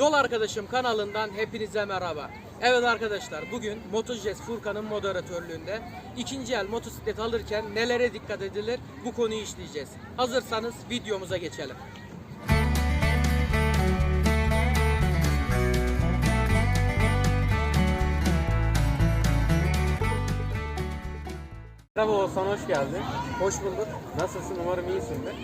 Yol Arkadaşım kanalından hepinize merhaba. Evet arkadaşlar bugün MotoJet Furkan'ın moderatörlüğünde ikinci el motosiklet alırken nelere dikkat edilir bu konuyu işleyeceğiz. Hazırsanız videomuza geçelim. Merhaba Oğuzhan hoş geldin. Hoş bulduk. Nasılsın? Umarım iyisindir.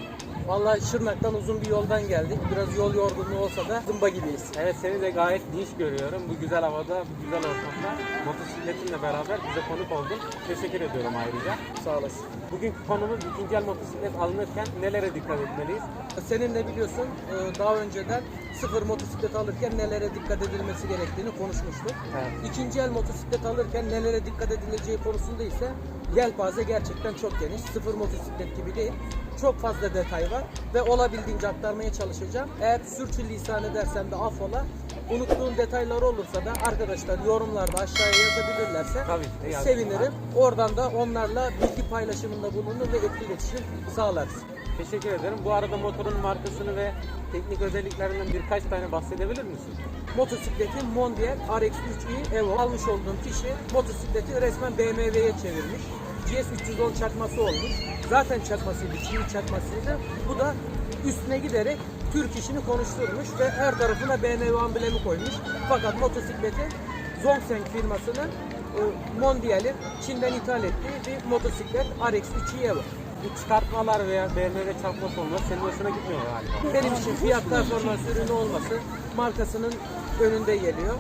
Vallahi Şırnak'tan uzun bir yoldan geldik. Biraz yol yorgunluğu olsa da zımba gibiyiz. Evet seni de gayet dinç görüyorum. Bu güzel havada, bu güzel ortamda motosikletinle beraber bize konuk oldun. Teşekkür ediyorum ayrıca. Sağ olasın. Bugünkü konumuz ikinci el motosiklet alınırken nelere dikkat etmeliyiz? Senin de biliyorsun e, daha önceden sıfır motosiklet alırken nelere dikkat edilmesi gerektiğini konuşmuştuk. Evet. İkinci el motosiklet alırken nelere dikkat edileceği konusunda ise yelpaze gerçekten çok geniş. Sıfır motosiklet gibi değil. Çok fazla detay var ve olabildiğince aktarmaya çalışacağım. Eğer sürçülisan edersem de affola. Unuttuğum detaylar olursa da arkadaşlar yorumlarda aşağıya yazabilirlerse Tabii ki de yazsınlar. sevinirim. Oradan da onlarla bilgi paylaşımında bulunur ve etkili iletişim sağlarız. Teşekkür ederim. Bu arada motorun markasını ve teknik özelliklerinden birkaç tane bahsedebilir misin? Motosikletin Mondial RX-3i Evo almış olduğum kişi motosikleti resmen BMW'ye çevirmiş. GS310 çakması olmuş. Zaten çakmasıydı, Çin çakmasıydı. Bu da üstüne giderek Türk işini konuşturmuş ve her tarafına BMW amblemi koymuş. Fakat motosikleti Zhongsheng firmasının e, Mondial'in Çin'den ithal ettiği bir motosiklet RX-3i Evo. Bu çıkartmalar veya BMW çarpması olması senin hoşuna gitmiyor galiba. Benim için fiyat performans ürünü olması markasının önünde geliyor.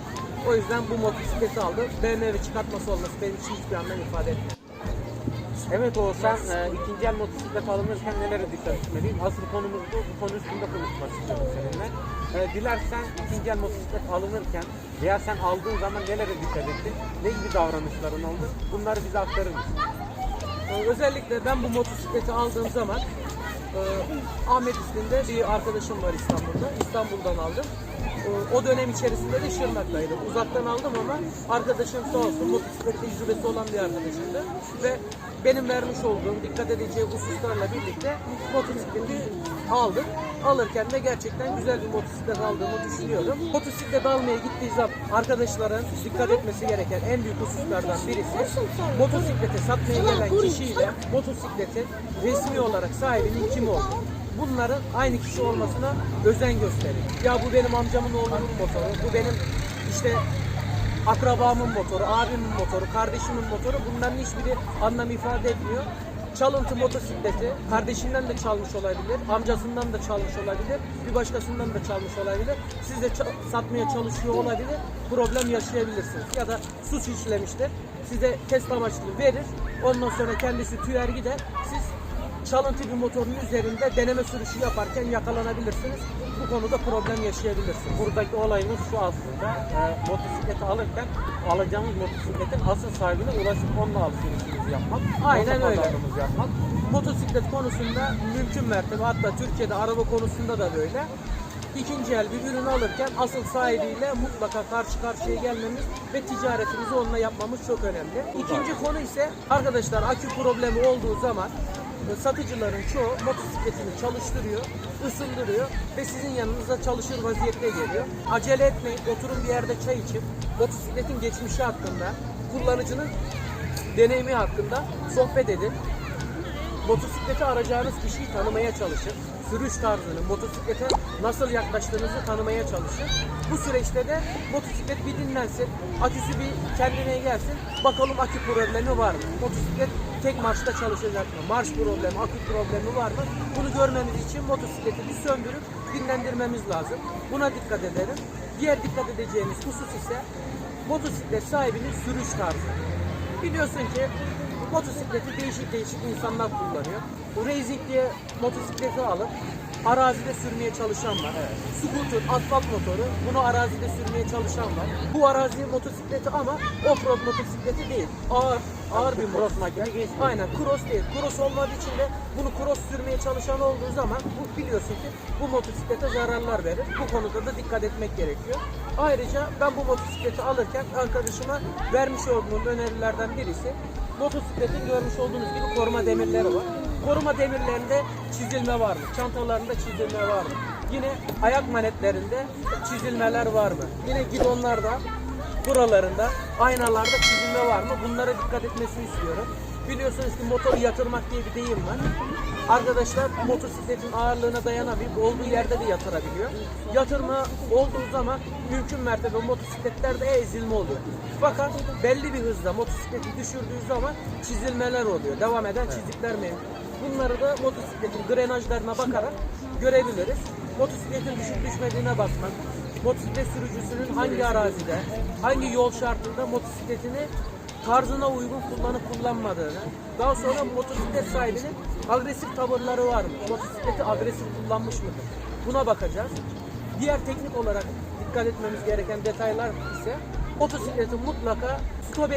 O yüzden bu motosikleti aldım. BMW çıkartması olması benim için hiçbir anlam ifade etmiyor. Evet Oğuzhan, e, ikinci el motosiklet alınırken nelere dikkat etmeliyiz? Asıl konumuz bu. Bu konu üstünde konuşmak istiyorum seninle. E, dilersen ikinci el motosiklet alınırken veya sen aldığın zaman nelere dikkat ettin? Ne gibi davranışların oldu? Bunları bize aktarır mısın? Ee, Özellikle ben bu motosikleti aldığım zaman e, Ahmet isminde bir arkadaşım var İstanbul'da. İstanbul'dan aldım. E, O dönem içerisinde de Şırnak'taydım. Uzaktan aldım ama arkadaşım sağ olsun motosiklet tecrübesi olan bir arkadaşımdı. Ve benim vermiş olduğum dikkat edeceği hususlarla birlikte motosikleti aldım. Alırken de gerçekten güzel bir motosiklet aldığımı düşünüyorum. Motosiklet almaya gittiği zaman arkadaşların dikkat etmesi gereken en büyük hususlardan birisi motosiklete satmaya gelen kişiyle motosikletin resmi olarak sahibinin kim olduğu. Bunların aynı kişi olmasına özen gösterin. Ya bu benim amcamın oğlunun motoru, bu benim işte akrabamın motoru, abimin motoru, kardeşimin motoru bunların hiçbiri anlam ifade etmiyor. Çalıntı motosikleti kardeşinden de çalmış olabilir, amcasından da çalmış olabilir, bir başkasından da çalmış olabilir. Siz de satmaya çalışıyor olabilir, problem yaşayabilirsiniz. Ya da suç işlemiştir, size test amaçlı verir, ondan sonra kendisi tüyer gider, siz çalıntı bir motorun üzerinde deneme sürüşü yaparken yakalanabilirsiniz. Bu konuda problem yaşayabilirsiniz. Buradaki olayımız şu aslında. E, motosikleti alırken alacağımız motosikletin asıl sahibine ulaşıp onunla alışverişimizi yapmak. Aynen öyle. yapmak. Motosiklet konusunda mümkün mertebe hatta Türkiye'de araba konusunda da böyle. İkinci el bir ürün alırken asıl sahibiyle mutlaka karşı karşıya gelmemiz ve ticaretimizi onunla yapmamız çok önemli. İkinci konu ise arkadaşlar akü problemi olduğu zaman satıcıların çoğu motosikletini çalıştırıyor, ısındırıyor ve sizin yanınıza çalışır vaziyette geliyor. Acele etmeyin, oturun bir yerde çay içip motosikletin geçmişi hakkında, kullanıcının deneyimi hakkında sohbet edin. Motosiklete arayacağınız kişiyi tanımaya çalışın. Sürüş tarzını, motosiklete nasıl yaklaştığınızı tanımaya çalışın. Bu süreçte de motosiklet bir dinlensin, aküsü bir kendine gelsin. Bakalım akü problemi var mı? Motosiklet tek marşta çalışacak mı? Marş problemi, akü problemi var mı? Bunu görmemiz için motosikleti bir söndürüp dinlendirmemiz lazım. Buna dikkat edelim. Diğer dikkat edeceğimiz husus ise motosiklet sahibinin sürüş tarzı. Biliyorsun ki motosikleti değişik değişik insanlar kullanıyor. Bu racing diye motosikleti alıp arazide sürmeye çalışan var. Scooter, asfalt motoru bunu arazide sürmeye çalışan var. Bu arazi motosikleti ama offroad motosikleti değil. Ağır, ağır bir Cross makine. Aynen cross değil. Cross olmadığı için de bunu cross sürmeye çalışan olduğu zaman bu biliyorsun ki bu motosiklete zararlar verir. Bu konuda da dikkat etmek gerekiyor. Ayrıca ben bu motosikleti alırken arkadaşıma vermiş olduğum önerilerden birisi motosikletin görmüş olduğunuz gibi koruma demirleri var. Koruma demirlerinde çizilme var mı? Çantalarında çizilme var mı? Yine ayak manetlerinde çizilmeler var mı? Yine gidonlarda buralarında aynalarda çizilme var mı? Bunlara dikkat etmesini istiyorum. Biliyorsunuz ki motoru yatırmak diye bir deyim var. Arkadaşlar motosikletin ağırlığına dayanamayıp olduğu yerde de yatırabiliyor. Yatırma olduğu zaman mümkün mertebe motosikletlerde ezilme oluyor. Fakat belli bir hızda motosikleti düşürdüğü zaman çizilmeler oluyor. Devam eden çizikler mevcut. Bunları da motosikletin grenajlarına bakarak görebiliriz. Motosikletin düşüp düşmediğine bakmak, motosiklet sürücüsünün hangi arazide, hangi yol şartında motosikletini tarzına uygun kullanıp kullanmadığını, daha sonra motosiklet sahibinin agresif tavırları var mı? Motosikleti agresif kullanmış mıdır? Buna bakacağız. Diğer teknik olarak dikkat etmemiz gereken detaylar ise motosikletin mutlaka stop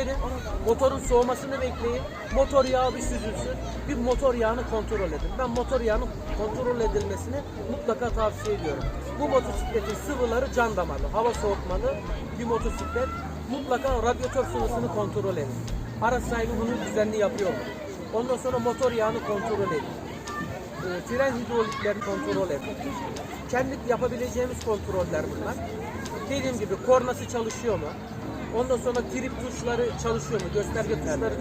motorun soğumasını bekleyin, motor yağı bir süzülsün, bir motor yağını kontrol edin. Ben motor yağının kontrol edilmesini mutlaka tavsiye ediyorum. Bu motosikletin sıvıları can damarlı, hava soğutmalı bir motosiklet. Mutlaka radyatör sıvısını kontrol edin. Araç sahibi bunu düzenli yapıyor? Ondan sonra motor yağını kontrol edin. E, fren hidroliklerini kontrol edin. Kendi yapabileceğimiz kontroller bunlar. Dediğim gibi kornası çalışıyor mu? Ondan sonra trip tuşları çalışıyor mu? Gösterge tuşları,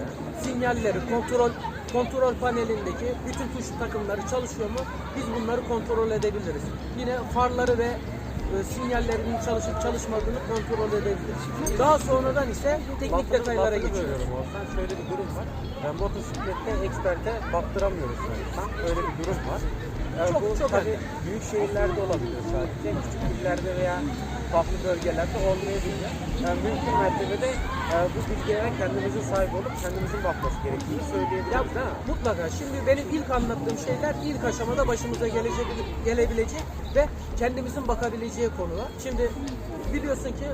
sinyalleri, kontrol kontrol panelindeki bütün tuş takımları çalışıyor mu? Biz bunları kontrol edebiliriz. Yine farları ve e, sinyallerinin çalışıp çalışmadığını kontrol edebiliriz. Daha sonradan ise teknik Lafını- detaylara lafını geçiyoruz. bölüyorum Oğuzhan. Şöyle bir durum var. Yani motosiklette eksperte baktıramıyoruz sanırsam. Öyle bir durum var. Yani Çok- bu çok tabii önemli. büyük şehirlerde olabiliyor sadece. Küçük illerde veya farklı bölgelerde olmayabiliyor. Yani mümkün mertebede e, bu bilgilere kendimizin sahip olup kendimizin bakması gerektiğini söyleyebiliriz Ya, mutlaka. Şimdi benim ilk anlattığım şeyler ilk aşamada başımıza gelecek, gelebilecek ve kendimizin bakabileceği konular. Şimdi biliyorsun ki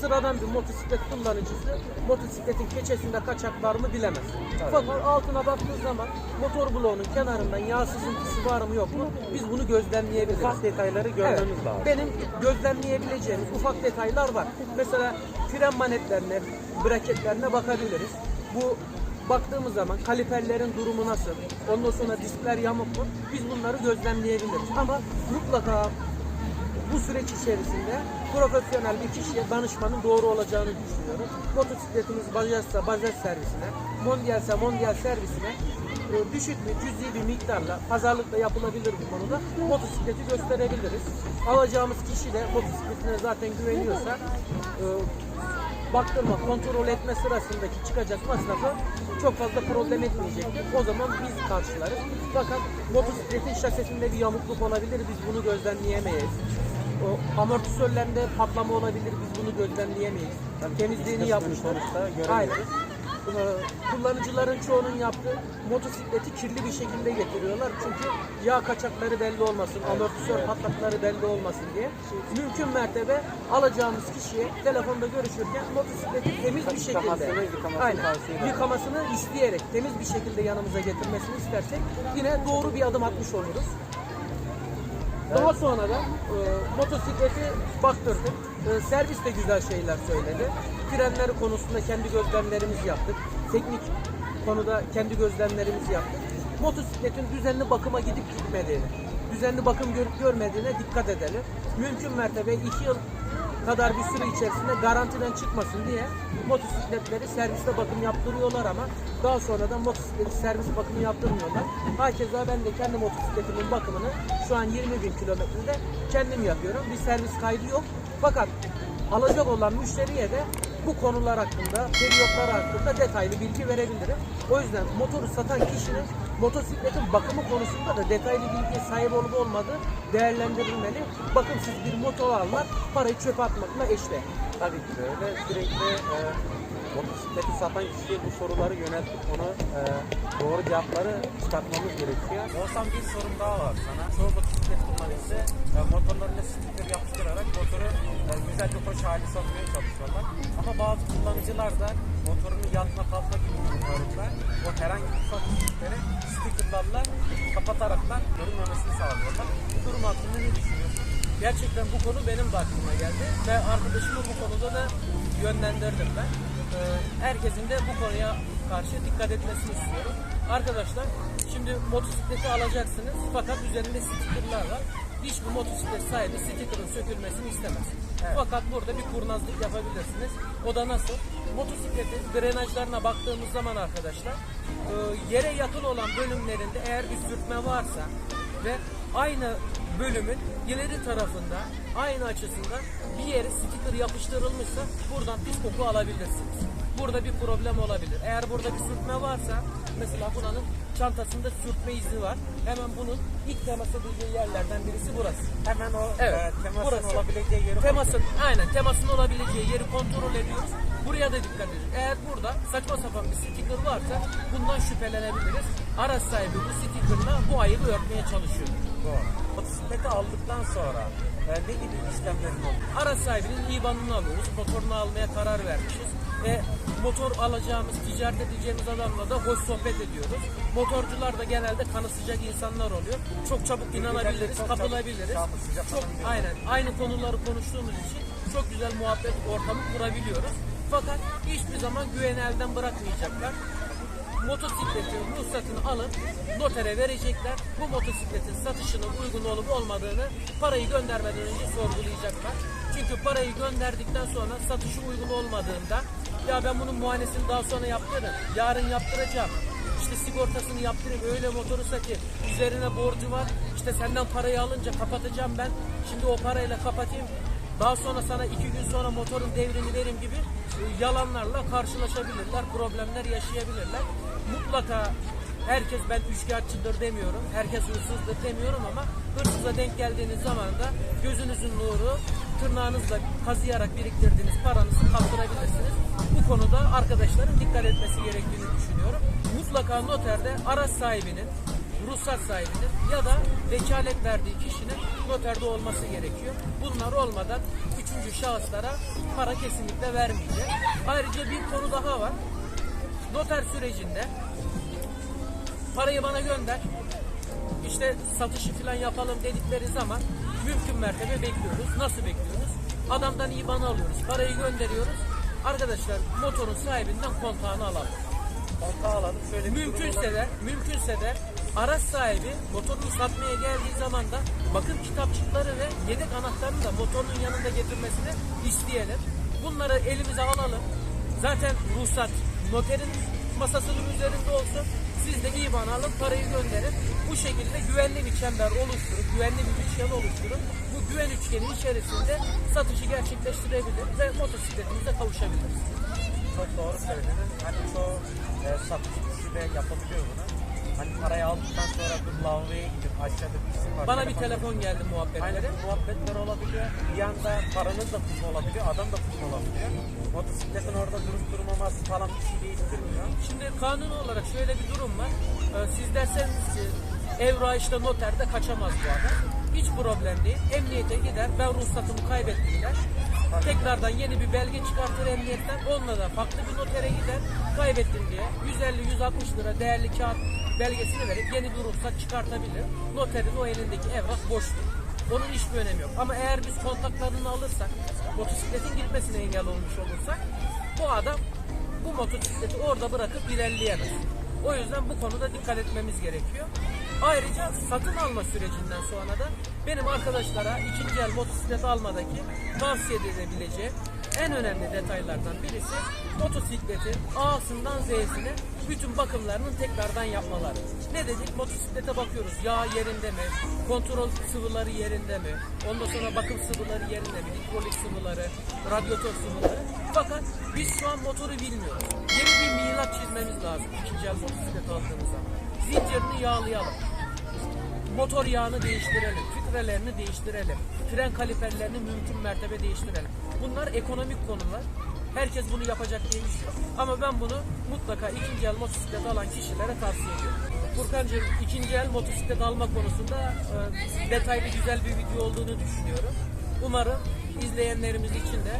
sıradan bir motosiklet kullanıcısı motosikletin keçesinde kaçak var mı bilemez. Fakat altına baktığı zaman motor bloğunun kenarından yağ sızıntısı var mı yok mu biz bunu gözlemleyebiliriz. Ufak detayları görmemiz Evet, lazım. Benim gözlemleyebileceğimiz ufak detaylar var. Mesela fren manetlerine, braketlerine bakabiliriz. Bu baktığımız zaman kaliperlerin durumu nasıl? Ondan sonra diskler yamuk mu? Biz bunları gözlemleyebiliriz. Ama mutlaka bu süreç içerisinde profesyonel bir kişiye danışmanın doğru olacağını düşünüyorum. Motosikletimiz bajajsa bajaj servisine, mondialse mondial servisine e, düşük bir cüzi bir miktarla pazarlıkla yapılabilir bu konuda motosikleti gösterebiliriz. Alacağımız kişi de motosikletine zaten güveniyorsa e, baktırma, kontrol etme sırasındaki çıkacak masrafı çok fazla problem etmeyecektir. O zaman biz karşılarız. Fakat motosikletin şasisinde bir yamukluk olabilir, biz bunu gözlemleyemeyiz. O amortisörlerinde patlama olabilir, biz bunu gözlemleyemeyiz. Temizliğini kısmını yapmışlar. sonuçta. Aynen. Kullanıcıların çoğunun yaptığı motosikleti kirli bir şekilde getiriyorlar. Çünkü yağ kaçakları belli olmasın, amortisör patlakları belli olmasın diye. Mümkün mertebe alacağımız kişiye telefonda görüşürken motosikleti temiz bir şekilde Yıkamasını, yıkamasını aynen, yıkamasını isteyerek temiz bir şekilde yanımıza getirmesini istersek yine doğru bir adım atmış oluruz. Daha sonra da e, motosikleti baktırdık. E, servis de güzel şeyler söyledi. Frenleri konusunda kendi gözlemlerimizi yaptık. Teknik konuda kendi gözlemlerimizi yaptık. Motosikletin düzenli bakıma gidip gitmediğini, düzenli bakım görüp görmediğine dikkat edelim. Mümkün mertebe 2 yıl kadar bir süre içerisinde garantiden çıkmasın diye motosikletleri serviste bakım yaptırıyorlar ama daha sonradan motosikleti servis bakımı yaptırmıyorlar. Hakeza ben de kendi motosikletimin bakımını şu an 20 bin kilometrede kendim yapıyorum. Bir servis kaydı yok. Fakat alacak olan müşteriye de bu konular hakkında, periyotlar hakkında detaylı bilgi verebilirim. O yüzden motoru satan kişinin motosikletin bakımı konusunda da detaylı bilgiye sahip olup olmadığı değerlendirilmeli. Bakımsız bir motor almak parayı çöpe atmakla eşdeğer. Tabii ki de öyle. Sürekli e, motosikleti satan kişiye bu soruları yöneltip ona e, doğru cevapları çıkartmamız gerekiyor. Olsam bir sorum daha var sana. Çoğu motosiklet kullanıcısı e, motorlarına sticker yapıştırarak motoru e, güzel bir hoş hali satmaya çalışıyorlar. Ama bazı kullanıcılar da motorunu yatma kalkma gibi durumlarında o herhangi bir ufak stickleri stickerlarla kapataraktan görünmemesini sağlıyorlar. Bu durum hakkında ne düşünüyorsun? Gerçekten bu konu benim de aklıma geldi ve arkadaşımı bu konuda da yönlendirdim ben. Ee, herkesin de bu konuya karşı dikkat etmesini istiyorum. Arkadaşlar şimdi motosikleti alacaksınız fakat üzerinde stikerler var. hiçbir motosiklet sahibi sticker'ın sökülmesini istemez. Fakat burada bir kurnazlık yapabilirsiniz. O da nasıl? Motosikletin drenajlarına baktığımız zaman arkadaşlar e, yere yakın olan bölümlerinde eğer bir sürtme varsa ve aynı bölümün ileri tarafında aynı açısında bir yere sticker yapıştırılmışsa buradan pis koku alabilirsiniz. Burada bir problem olabilir. Eğer burada bir sürtme varsa mesela buranın çantasında sürtme izi var. Hemen bunun ilk temas edildiği yerlerden birisi burası. Hemen o Evet, e, temasın burası. olabileceği yeri Temasın, aynen temasın olabileceği yeri kontrol ediyoruz. Buraya da dikkat edin. Eğer burada saçma sapan bir sticker varsa bundan şüphelenebiliriz. Araç sahibi bu stickerla bu ayıbı örtmeye çalışıyor. Doğru. Motosikleti aldıktan sonra e, ne gibi işlemlerin olur? Araç sahibinin IBAN'ını alıyoruz. Motorunu almaya karar vermişiz. Ve motor alacağımız, ticaret edeceğimiz adamla da hoş sohbet ediyoruz. Motorcular da genelde kanı sıcak insanlar oluyor. Çok çabuk inanabiliriz, kapılabiliriz. Çok aynen aynı konuları konuştuğumuz için çok güzel muhabbet ortamı kurabiliyoruz. Fakat hiçbir zaman güveni elden bırakmayacaklar. Motosikletin ruhsatını alıp notere verecekler. Bu motosikletin satışının uygun olup olmadığını parayı göndermeden önce sorgulayacaklar. Çünkü parayı gönderdikten sonra satışı uygun olmadığında ya ben bunun muayenesini daha sonra yaptırırım, yarın yaptıracağım. İşte sigortasını yaptırayım öyle motoru satayım. Üzerine borcu var. İşte senden parayı alınca kapatacağım ben. Şimdi o parayla kapatayım. Daha sonra sana iki gün sonra motorun devrini vereyim gibi e, yalanlarla karşılaşabilirler, problemler yaşayabilirler. Mutlaka herkes ben üçkağıtçıdır demiyorum, herkes hırsızdır demiyorum ama hırsıza denk geldiğiniz zaman da gözünüzün nuru tırnağınızla kazıyarak biriktirdiğiniz paranızı kaptırabilirsiniz. Bu konuda arkadaşların dikkat etmesi gerektiğini düşünüyorum. Mutlaka noterde araç sahibinin ruhsat sahibinin ya da vekalet verdiği kişinin noterde olması gerekiyor. Bunlar olmadan üçüncü şahıslara para kesinlikle vermeyecek. Ayrıca bir konu daha var. Noter sürecinde parayı bana gönder. İşte satışı falan yapalım dedikleri zaman mümkün mertebe bekliyoruz. Nasıl bekliyoruz? Adamdan IBAN alıyoruz. Parayı gönderiyoruz. Arkadaşlar motorun sahibinden kontağını alalım. Kontağı alalım. Şöyle Mümkünse de, mümkünse de araç sahibi motorunu satmaya geldiği zaman da bakım kitapçıkları ve yedek anahtarını da motorunun yanında getirmesini isteyelim. Bunları elimize alalım. Zaten ruhsat noterin masasının üzerinde olsun. Siz de IBAN alın, parayı gönderin. Bu şekilde güvenli bir çember oluşturup, güvenli bir üçgen oluşturup bu güven üçgeni içerisinde satışı gerçekleştirebilir ve motosikletinize kavuşabiliriz. Çok doğru söylediniz. Hani çoğu e, de yapabiliyor bunu. Hani parayı aldıktan sonra dur lavaboya gidip aşağıda bir isim var. Bana bir telefon geldi Aynen muhabbetleri. muhabbetler olabiliyor. Bir anda paranız da tutma olabiliyor, adam da tutma olabiliyor. Motosikletin orada durup durmaması falan bir şey değiştirmiyor. Şimdi kanun olarak şöyle bir durum var. Ee, siz derseniz ki evra işte noterde kaçamaz bu adam. Hiç problem değil. Emniyete gider. Ben ruhsatımı kaybettim der. Tekrardan yeni bir belge çıkartır emniyetten. Onunla da farklı bir notere gider. Kaybettim diye 150-160 lira değerli kağıt belgesini verip yeni bir ruhsat çıkartabilir. Noterin o elindeki evrak boştur. Onun hiçbir önemi yok. Ama eğer biz kontaklarını alırsak, motosikletin gitmesine engel olmuş olursak bu adam bu motosikleti orada bırakıp ilerleyemez. O yüzden bu konuda dikkat etmemiz gerekiyor. Ayrıca satın alma sürecinden sonra da benim arkadaşlara ikinci el motosiklet almadaki tavsiye edebileceğim en önemli detaylardan birisi motosikletin A'sından Z'sine bütün bakımlarının tekrardan yapmaları. Ne dedik? Motosiklete bakıyoruz. Yağ yerinde mi? Kontrol sıvıları yerinde mi? Ondan sonra bakım sıvıları yerinde mi? Hidrolik sıvıları, radyatör sıvıları. Fakat biz şu an motoru bilmiyoruz. Yeni bir milat çizmemiz lazım ikinci el motosiklet aldığımız zaman. Zincirini yağlayalım. Motor yağını değiştirelim, filtrelerini değiştirelim, fren kaliperlerini mümkün mertebe değiştirelim. Bunlar ekonomik konular. Herkes bunu yapacak diye bir. Ama ben bunu mutlaka ikinci el motosiklet alan kişilere tavsiye ediyorum. Furkancığım ikinci el motosiklet alma konusunda e, detaylı güzel bir video olduğunu düşünüyorum. Umarım izleyenlerimiz için de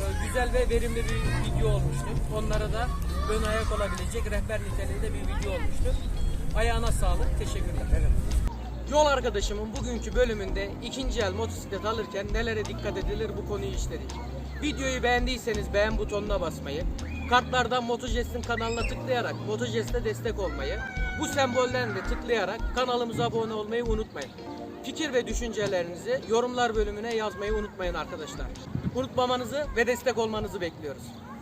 e, güzel ve verimli bir video olmuştur. Onlara da ön ayak olabilecek rehber niteliğinde bir video olmuştur. Ayağına sağlık, teşekkürler. Evet. Yol arkadaşımın bugünkü bölümünde ikinci el motosiklet alırken nelere dikkat edilir bu konuyu işledik. Videoyu beğendiyseniz beğen butonuna basmayı, kartlardan Motogest'in kanalına tıklayarak Motogest'e destek olmayı, bu sembolden de tıklayarak kanalımıza abone olmayı unutmayın. Fikir ve düşüncelerinizi yorumlar bölümüne yazmayı unutmayın arkadaşlar. Unutmamanızı ve destek olmanızı bekliyoruz.